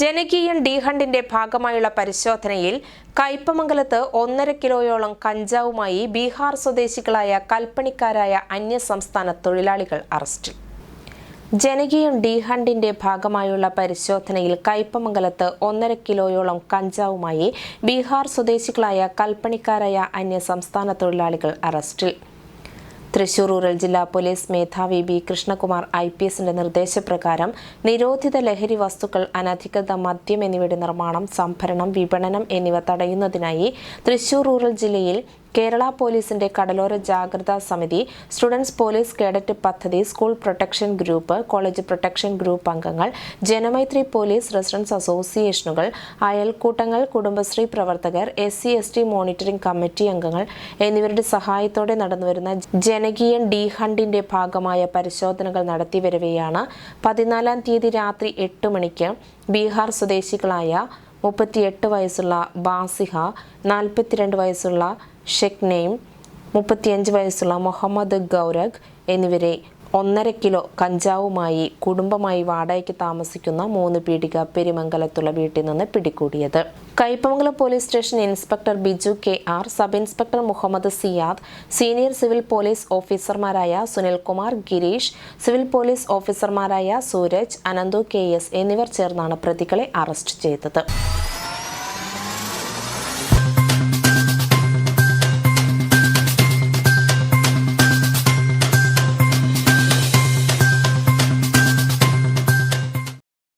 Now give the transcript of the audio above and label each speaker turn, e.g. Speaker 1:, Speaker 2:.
Speaker 1: ജനകീയൻ D ഹണ്ടിന്റെ ഭാഗമായുള്ള പരിശോധനയിൽ കയ്പമംഗലത്ത് ഒന്നര കിലോയോളം കഞ്ചാവുമായി ബീഹാർ സ്വദേശികളായ കൽപ്പണിക്കാരായ അന്യസംസ്ഥാന തൊഴിലാളികൾ അറസ്റ്റിൽ. ജനകീയൻ ഡി ഹണ്ടിന്റെ ഭാഗമായുള്ള പരിശോധനയിൽ കയ്പമംഗലത്ത് ഒന്നര കിലോയോളം കഞ്ചാവുമായി ബീഹാർ സ്വദേശികളായ കൽപ്പണിക്കാരായ അന്യസംസ്ഥാന തൊഴിലാളികൾ അറസ്റ്റിൽ. തൃശൂർ റൂറൽ ജില്ലാ പോലീസ് മേധാവി ബി കൃഷ്ണകുമാർ ഐ പി എസിന്റെ നിർദ്ദേശപ്രകാരം നിരോധിത ലഹരി വസ്തുക്കൾ അനധികൃത മദ്യം എന്നിവയുടെ നിർമ്മാണം സംഭരണം വിപണനം എന്നിവ തടയുന്നതിനായി തൃശൂർ റൂറൽ ജില്ലയിൽ കേരള പോലീസിന്റെ കടലോര ജാഗ്രതാ സമിതി സ്റ്റുഡൻസ് പോലീസ് കേഡറ്റ് പദ്ധതി school protection group college protection group അംഗങ്ങൾ ജനമൈത്രി പോലീസ് റെസിഡൻസ് അസോസിയേഷനുകൾ അയൽക്കൂട്ടങ്ങൾ കുടുംബശ്രീ പ്രവർത്തകർ S C S T monitoring committee അംഗങ്ങൾ എന്നിവരുടെ സഹായത്തോടെ നടന്നുവരുന്ന ജനകീയൻ ഡി ഹണ്ടിന്റെ ഭാഗമായ പരിശോധനകൾ നടത്തിവരവെയാണ് പതിനാലാം തീയതി രാത്രി എട്ട് മണിക്ക് ബീഹാർ സ്വദേശികളായ മുപ്പത്തിയെട്ട് വയസ്സുള്ള ബാസിഹ നാൽപ്പത്തിരണ്ട് വയസ്സുള്ള ഷെക്നെയും മുപ്പത്തിയഞ്ച് വയസ്സുള്ള മുഹമ്മദ് ഗൗരഗ് എന്നിവരെ ഒന്നര കിലോ കഞ്ചാവുമായി കുടുംബമായി വാടകയ്ക്ക് താമസിക്കുന്ന മൂന്ന് പീഡിക പെരുമംഗലത്തുള്ള വീട്ടിൽ നിന്ന് പിടികൂടിയത്. Kaipamangalam police station inspector Biju K R sub inspector Muhammad Siyad senior civil police ഓഫീസർമാരായ സുനിൽകുമാർ ഗിരീഷ് സിവിൽ പോലീസ് ഓഫീസർമാരായ സൂരജ് അനന്തു കെ എസ് എന്നിവർ ചേർന്നാണ് പ്രതികളെ അറസ്റ്റ് ചെയ്തത്.